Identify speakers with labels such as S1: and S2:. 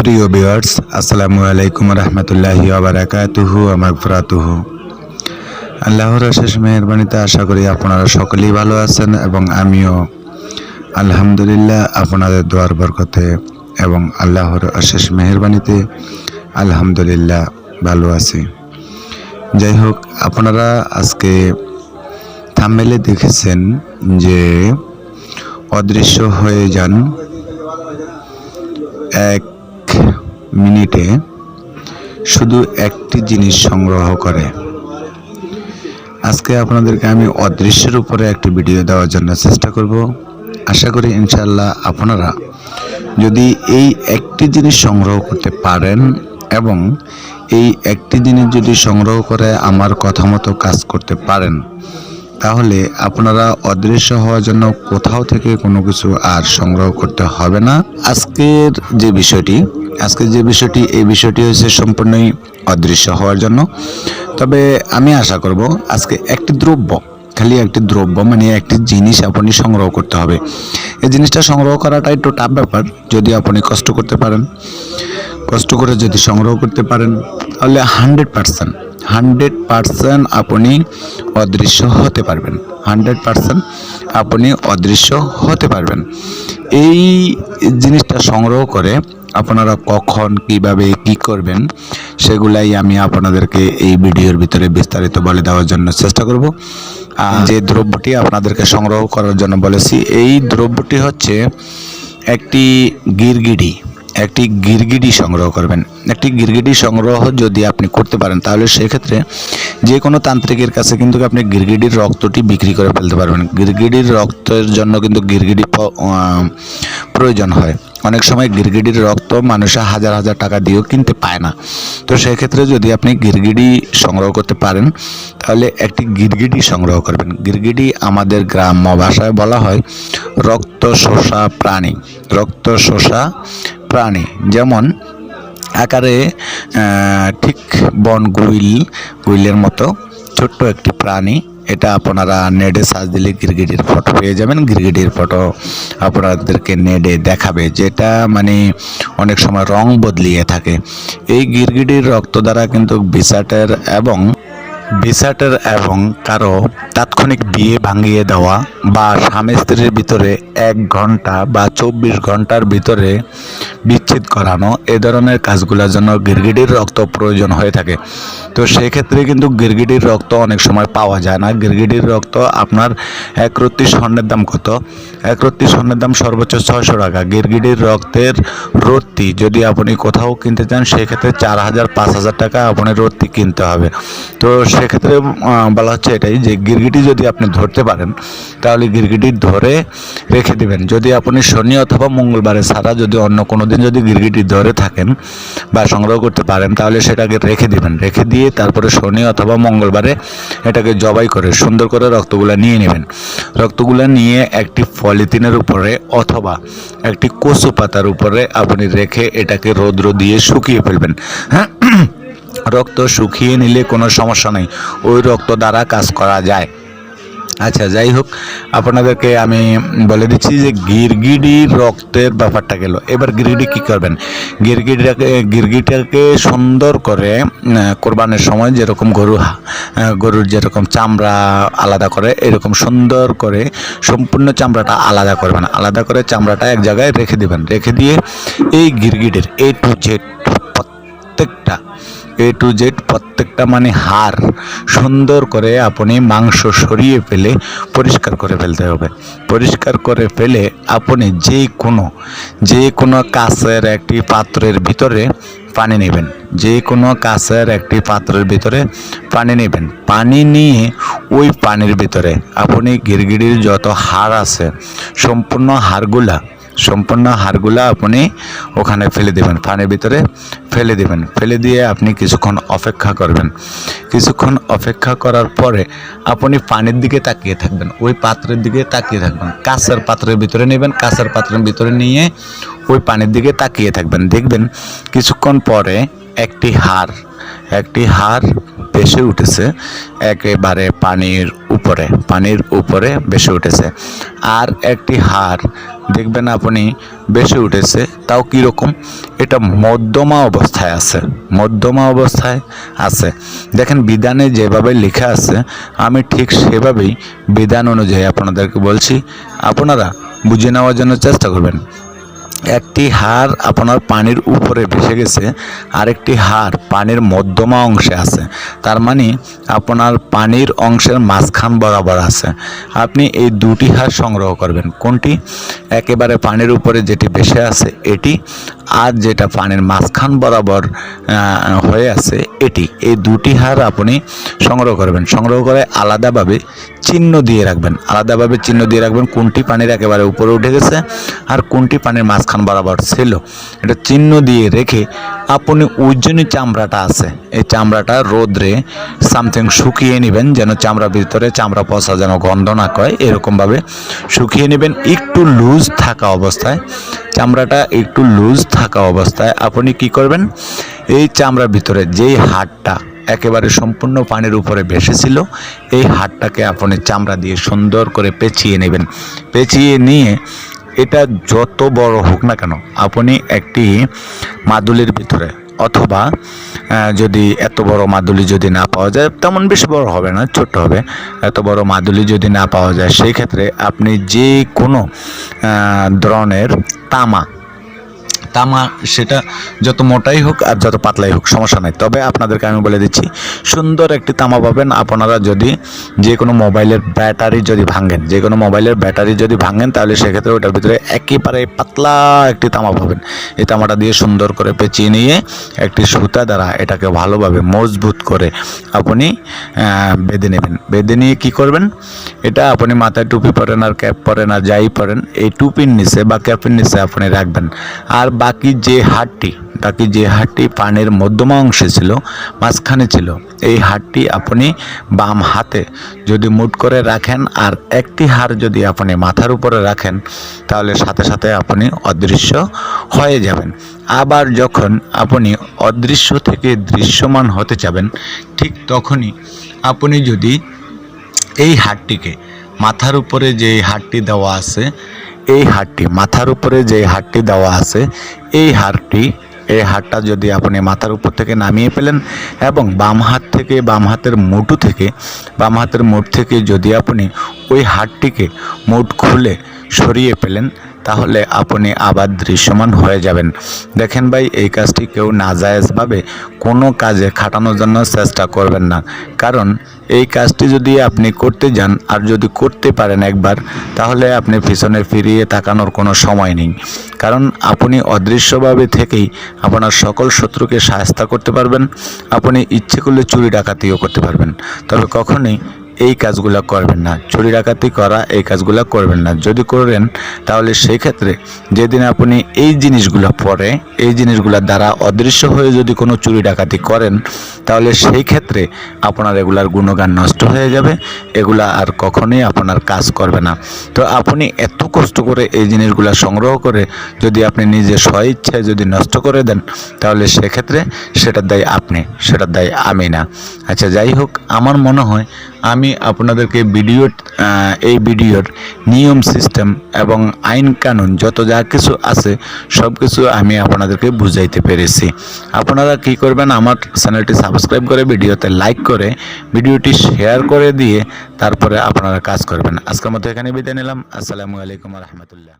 S1: প্রিয় ভিউয়ার্স, আসসালামু আলাইকুম রহমতুল্লাহি আবরাকাতুহু আমাগফরাতুহু আল্লাহর অশেষ মেহরবানিতে আশা করি আপনারা সকলেই ভালো আছেন এবং আমিও। আলহামদুলিল্লাহ, আপনাদের দোয়ার বরকতে এবং আল্লাহর অশেষ মেহরবানিতে আলহামদুলিল্লাহ ভালো আছি। যাই হোক, আপনারা আজকে থামেলে দেখেছেন যে অদৃশ্য হয়ে যান এক মিনিটে শুধু একটি জিনিস সংগ্রহ করে। আজকে আপনাদেরকে আমি অদৃশ্যের উপরে একটি ভিডিও দেওয়ার জন্য চেষ্টা করব। আশা করি ইনশাল্লাহ আপনারা যদি এই একটি জিনিস সংগ্রহ করতে পারেন এবং এই একটি জিনিস যদি সংগ্রহ করে আমার কথা মতো কাজ করতে পারেন তাহলে আপনারা অদৃশ্য হওয়ার জন্য কোথাও থেকে কোনো কিছু আর সংগ্রহ করতে হবে না। আজকের যে বিষয়টি, আজকের যে বিষয়টি, এই বিষয়টি হচ্ছে সম্পূর্ণই অদৃশ্য হওয়ার জন্য। তবে আমি আশা করব, আজকে একটি দ্রব্য, খালি একটি দ্রব্য মানে একটি জিনিস আপনি সংগ্রহ করতে হবে। এই জিনিসটা সংগ্রহ করাটা একটু টাফ ব্যাপার, যদি আপনি কষ্ট করতে পারেন। কষ্ট করে যদি সংগ্রহ করতে পারেন, তাহলে হান্ড্রেড পার্সেন্ট হান্ড্রেড পার্সেন্ট আপনি অদৃশ্য হতে পারবেন। হান্ড্রেড পার্সেন্ট আপনি অদৃশ্য হতে পারবেন। এই জিনিসটা সংগ্রহ করে আপনারা কখন, কীভাবে, কি করবেন, সেগুলাই আমি আপনাদেরকে এই ভিডিওর ভিতরে বিস্তারিত বলে দেওয়ার জন্য চেষ্টা করব। যে দ্রব্যটি আপনাদেরকে সংগ্রহ করার জন্য বলেছি, এই দ্রব্যটি হচ্ছে একটি গিরগিডি একটি গিরগিডি সংগ্রহ করবেন। একটি গিরগিডি সংগ্রহ যদি আপনি করতে পারেন, তাহলে সেক্ষেত্রে যে কোনো তান্ত্রিকের কাছে কিন্তু আপনি গিরগিডির রক্তটি বিক্রি করে ফেলতে পারবেন। গিরগিডির রক্তের জন্য কিন্তু গিরগিডি প্রয়োজন হয়। অনেক সময় গিরগিডির রক্ত মানুষে হাজার হাজার টাকা দিয়েও কিনতে পায় না। তো সেক্ষেত্রে যদি আপনি গিরগিডি সংগ্রহ করতে পারেন, তাহলে একটি গিরগিডি সংগ্রহ করবেন। গিরগিডি আমাদের গ্রাম্য ভাষায় বলা হয় রক্ত শোষা প্রাণী। রক্ত শোষা প্রাণী, যেমন আকারে ঠিক বন গুইল, গুইলের মতো ছোট্ট একটি প্রাণী। এটা আপনারা নেটে সার্চ দিলে গিরগিটির ফটো পেয়ে যাবেন। গিরগিটির ফটো আপনাদেরকে নেটে দেখাবে, যেটা মানে অনেক সময় রং বদলিয়ে থাকে। এই গিরগিটির রক্ত দ্বারা কিন্তু বিসাটের এবং বিসাটের এবং কারও তাৎক্ষণিক বিয়ে ভাঙিয়ে দেওয়া বা স্বামী স্ত্রীর ভিতরে এক ঘণ্টা বা চব্বিশ ঘণ্টার ভিতরে বিচ্ছেদ করানো, এ ধরনের কাজগুলোর জন্য গিরগিটির রক্ত প্রয়োজন হয়ে থাকে। তো সেক্ষেত্রে কিন্তু গিরগিটির রক্ত অনেক সময় পাওয়া যায় না। গিরগিটির রক্ত আপনার এক রত্তি স্বর্ণের দাম কত? এক রত্তি স্বর্ণের দাম সর্বোচ্চ ছয়শো টাকা। গিরগিটির রক্তের রত্তি যদি আপনি কোথাও কিনতে চান, সেক্ষেত্রে চার হাজার, পাঁচ হাজার টাকা আপনি রত্তি কিনতে হবে। তো সেক্ষেত্রে বলা হচ্ছে এটাই যে গিরগিটি যদি আপনি ধরতে পারেন, তাহলে গিরগিটি ধরে রেখে দিবেন। যদি আপনি শনি অথবা মঙ্গলবারে ছাড়া যদি অন্য কোনো দিন যদি গিরগিটি ধরে থাকেন বা সংগ্রহ করতে পারেন, তাহলে সেটাকে রেখে দিবেন। রেখে দিয়ে তারপরে শনি অথবা মঙ্গলবারে এটাকে জবাই করে, সুন্দর করে রক্তগুলা নিয়ে নেবেন। রক্তগুলা নিয়ে একটি পলিথিনের উপরে অথবা একটি কচু পাতার উপরে আপনি রেখে এটাকে রৌদ্র দিয়ে শুকিয়ে ফেলবেন। হ্যাঁ? রক্ত শুকিয়ে নিলে কোনো সমস্যা নেই। ওই রক্ত দ্বারা কাজ করা যায়। আচ্ছা যাই হোক, আপনাদেরকে আমি বলে দিচ্ছি যে গিরগিডির রক্তের ব্যাপারটা গেল। এবার গিরগিটি কী করবেন? গিরগিটাকে গিরগিটাকে সুন্দর করে কোরবানের সময় যেরকম গরু গরুর যেরকম চামড়া আলাদা করে, এরকম সুন্দর করে সম্পূর্ণ চামড়াটা আলাদা করবেন। আলাদা করে চামড়াটা এক জায়গায় রেখে দেবেন। রেখে দিয়ে এই গিরগিটের এ টু জেড প্রত্যেকটা এ টু জেড প্রত্যেকটা মানে হাড় সুন্দর করে আপনি মাংস সরিয়ে ফেলে পরিষ্কার করে ফেলতে হবে। পরিষ্কার করে ফেলে আপনি যে কোনো যে কোনো কাছের একটি পাত্রের ভিতরে পানি নেবেন। যে কোনো কাছের একটি পাত্রের ভিতরে পানি নেবেন। পানি নিয়ে ওই পানির ভিতরে আপনি গিরগিরির যত হাড় আছে, সম্পূর্ণ হাড়গুলা সম্পূর্ণ হাড়গুলা আপনি ওখানে ফেলে দেবেন, পানির ভিতরে ফেলে দেবেন। ফেলে দিয়ে আপনি কিছুক্ষণ অপেক্ষা করবেন। কিছুক্ষণ অপেক্ষা করার পরে আপনি পানির দিকে তাকিয়ে থাকবেন, ওই পাত্রের দিকে তাকিয়ে থাকবেন। কাঁচের পাত্রের ভিতরে নেবেন, কাঁচের পাত্রের ভিতরে নিয়ে ওই পানির দিকে তাকিয়ে থাকবেন। দেখবেন কিছুক্ষণ পরে একটি হাড় একটি হাড় ভেসে উঠেছে। একেবারে পানির উপরে, পানির উপরে ভেসে উঠেছে। আর একটি হাড়, দেখবেন আপনি, ভেসে উঠেছে, তাও কীরকম? এটা মধ্যমা অবস্থায় আছে, মধ্যমা অবস্থায় আছে। দেখেন, বিধানে যেভাবে লেখা আছে, আমি ঠিক সেভাবেই বিধান অনুযায়ী আপনাদেরকে বলছি। আপনারা বুঝে নেওয়ার জন্য চেষ্টা করবেন। একটি হাড় আপনার পানির উপরে ভেসে গেছে, আরেকটি হাড় পানির মধ্যমা অংশে আছে। তার মানে আপনার পানির অংশের মাঝখান বরাবর আছে। আপনি এই দুটি হাড় সংগ্রহ করবেন। কোনটি? একেবারে পানির উপরে যেটি ভেসে আছে, এটি। আর যেটা পানির মাঝখান বরাবর হয়ে আছে, এটি। এই দুটি হাড় আপনি সংগ্রহ করবেন। সংগ্রহ করে আলাদাভাবে চিহ্ন দিয়ে রাখবেন, আলাদাভাবে চিহ্ন দিয়ে রাখবেন, কোনটি পানির একেবারে উপরে উঠে গেছে আর কোনটি পানির মাঝখান বরাবর ছিল। এটা চিহ্ন দিয়ে রেখে আপনি ওজনী চামড়াটা আছে, এই চামড়াটা রোদ্রে সামথিং শুকিয়ে নেবেন, যেন চামড়ার ভিতরে চামড়া পচা যেন গন্ধ না কয় এরকমভাবে শুকিয়ে নেবেন। একটু লুজ থাকা অবস্থায়, চামড়াটা একটু লুজ থাকা অবস্থায় আপনি কি করবেন, এই চামড়ার ভিতরে যেই হাড়টা একেবারে সম্পূর্ণ পানির উপরে ভেসেছিল। এই হাড়টাকে আপনি চামড়া দিয়ে সুন্দর করে পেঁচিয়ে নেবেন। পেঁচিয়ে নিয়ে এটা যত বড় হোক না কেন, আপনি একটি মাদুলির ভিতরে অথবা যদি এত বড় মাদুলি যদি না পাওয়া যায়, তেমন বেশি বড় হবে না ছোট হবে, এত বড় মাদুলি যদি না পাওয়া যায়, সেই ক্ষেত্রে আপনি যে কোনো ধরনের তামা তামা সেটা যত মোটাই হোক আর যত পাতলাই হোক, সমস্যা নাই। তবে আপনাদেরকে আমি বলে দিচ্ছি, সুন্দর একটি তামা পাবেন। আপনারা যদি যে কোনো মোবাইলের ব্যাটারি যদি ভাঙেন, যে কোনো মোবাইলের ব্যাটারি যদি ভাঙেন, তাহলে সেক্ষেত্রে ওটার ভিতরে একেবারে পাতলা একটি তামা পাবেন। এই তামাটা দিয়ে সুন্দর করে পেঁচিয়ে নিয়ে একটি সুতা দ্বারা এটাকে ভালোভাবে মজবুত করে আপনি বেঁধে নেবেন। বেঁধে নিয়ে কী করবেন? এটা আপনি মাথায় টুপি পরেন আর ক্যাপ পরেন আর যাই পরেন, এই টুপির নিচে বা ক্যাপের নিচে আপনি রাখবেন। আর বাকি যে হাড়টি বাকি যে হাড়টি পানির মধ্যমা অংশে ছিল, মাঝখানে ছিল, এই হাড়টি আপনি বাম হাতে যদি মুট করে রাখেন আর একটি হাড় যদি আপনি মাথার উপরে রাখেন, তাহলে সাথে সাথে আপনি অদৃশ্য হয়ে যাবেন। আবার যখন আপনি অদৃশ্য থেকে দৃশ্যমান হতে যাবেন, ঠিক তখনই আপনি যদি এই হাড়টিকে মাথার উপরে যে হাড়টি দেওয়া আছে এই হাড়টি মাথার উপরে যে হাড়টি দেওয়া আছে, এই হাড়টি এই হাড়টা যদি আপনি মাথার উপর থেকে নামিয়ে ফেলেন এবং বাম হাত থেকে, বাম হাতের মুঠু থেকে, বাম হাতের মুঠ থেকে যদি আপনি ওই হাড়টিকে মুঠ খুলে সরিয়ে ফেলেন তাহলে আপনি আবার দৃশ্যমান হয়ে যাবেন। দেখেন ভাই, এই কাজটি কেউ নাজায়েজভাবে কোনো কাজে খাটানোর জন্য চেষ্টা করবেন না। কারণ এই কাজটি যদি আপনি করতে যান আর যদি করতে পারেন একবার, তাহলে আপনি পিছনে ফিরিয়ে তাকানোর কোনো সময় নেই। কারণ আপনি অদৃশ্যভাবে থেকেই আপনার সকল শত্রুকে সাহায্য করতে পারবেন, আপনি ইচ্ছে করলে চুরি ডাকাতিও করতে পারবেন। তবে কখনোই এই কাজগুলো করবেন না। চুরি ডাকাতি করা এই কাজগুলো করবেন না। যদি করেন, তাহলে সেই ক্ষেত্রে যেদিন আপনি এই জিনিসগুলো পরে, এই জিনিসগুলোর দ্বারা অদৃশ্য হয়ে যদি কোনো চুরি ডাকাতি করেন, তাহলে সেই ক্ষেত্রে আপনার এগুলার গুণগান নষ্ট হয়ে যাবে। এগুলা আর কখনোই আপনার কাজ করবে না। তো আপনি এত কষ্ট করে এই জিনিসগুলো সংগ্রহ করে যদি আপনি নিজে স্বইচ্ছায় যদি নষ্ট করে দেন, তাহলে সেক্ষেত্রে সেটার দায়ী আপনি, সেটার দায়ী আমি না। আচ্ছা যাই হোক, আমার মনে হয় আমি আপনাদেরকে ভিডিও এই ভিডিওর নিয়ম, সিস্টেম এবং আইন কানুন যত যা কিছু আছে সব কিছু আমি আপনাদেরকে বুঝাইতে পেরেছি। আপনারা কি করবেন, আমার চ্যানেলটি সাবস্ক্রাইব করে ভিডিওতে লাইক করে, ভিডিওটি শেয়ার করে দিয়ে তারপরে আপনারা কাজ করবেন। আজকের মতো এখানে বিদায় নিলাম। আসসালামু আলাইকুম রহমতুল্লাহ।